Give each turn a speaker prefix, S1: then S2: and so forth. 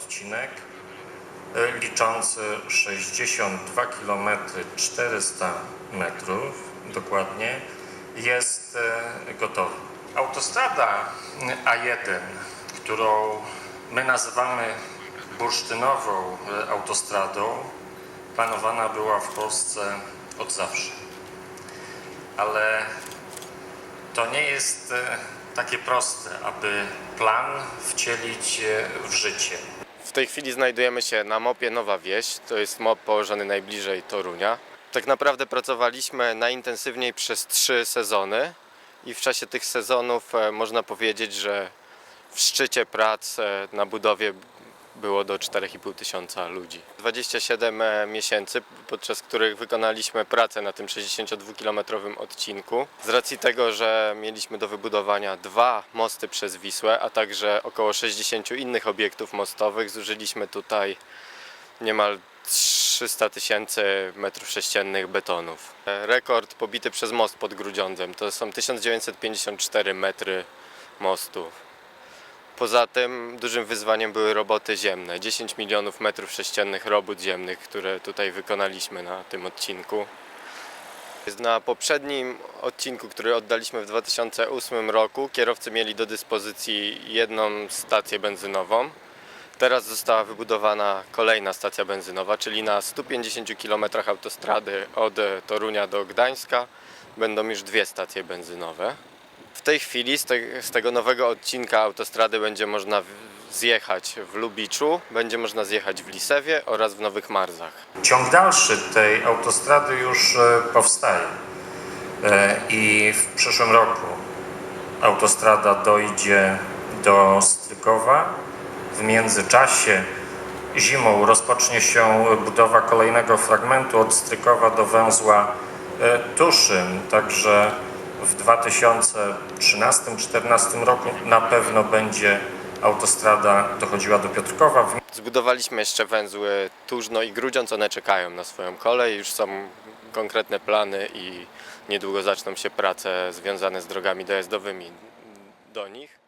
S1: odcinek y, liczący 62 km 400 metrów dokładnie jest y, gotowy. Autostrada A1, którą my nazywamy bursztynową y, autostradą, planowana była w Polsce od zawsze. Ale to nie jest e, takie proste, aby plan wcielić e, w życie.
S2: W tej chwili znajdujemy się na mopie Nowa Wieś. To jest mop położony najbliżej Torunia. Tak naprawdę pracowaliśmy najintensywniej przez trzy sezony i w czasie tych sezonów e, można powiedzieć, że w szczycie prac e, na budowie było do 4,5 tysiąca ludzi. 27 e, miesięcy, podczas których wykonaliśmy pracę na tym 62-kilometrowym odcinku. Z racji tego, że mieliśmy do wybudowania dwa mosty przez Wisłę, a także około 60 innych obiektów mostowych, zużyliśmy tutaj niemal 300 tysięcy metrów sześciennych betonów. E, Rekord pobity przez most pod Grudziądzem to są 1954 metry mostu. Poza tym dużym wyzwaniem były roboty ziemne. 10 milionów metrów sześciennych robót ziemnych, które tutaj wykonaliśmy na tym odcinku. Na poprzednim odcinku, który oddaliśmy w 2008 roku, kierowcy mieli do dyspozycji jedną stację benzynową. Teraz została wybudowana kolejna stacja benzynowa, czyli na 150 km autostrady od Torunia do Gdańska będą już dwie stacje benzynowe. W tej chwili z, te, z tego nowego odcinka autostrady będzie można zjechać w Lubiczu, będzie można zjechać w Lisewie oraz w Nowych Marzach.
S1: Ciąg dalszy tej autostrady już e, powstaje E, i w przyszłym roku autostrada dojdzie do Strykowa. W międzyczasie zimą rozpocznie się budowa kolejnego fragmentu od Strykowa do węzła e, Tuszyn, także w 2013-2014 roku na pewno będzie autostrada dochodziła do Piotrkowa.
S2: Zbudowaliśmy jeszcze węzły Tużno i Grudziądz, one czekają na swoją kolej, już są konkretne plany i niedługo zaczną się prace związane z drogami dojazdowymi do nich.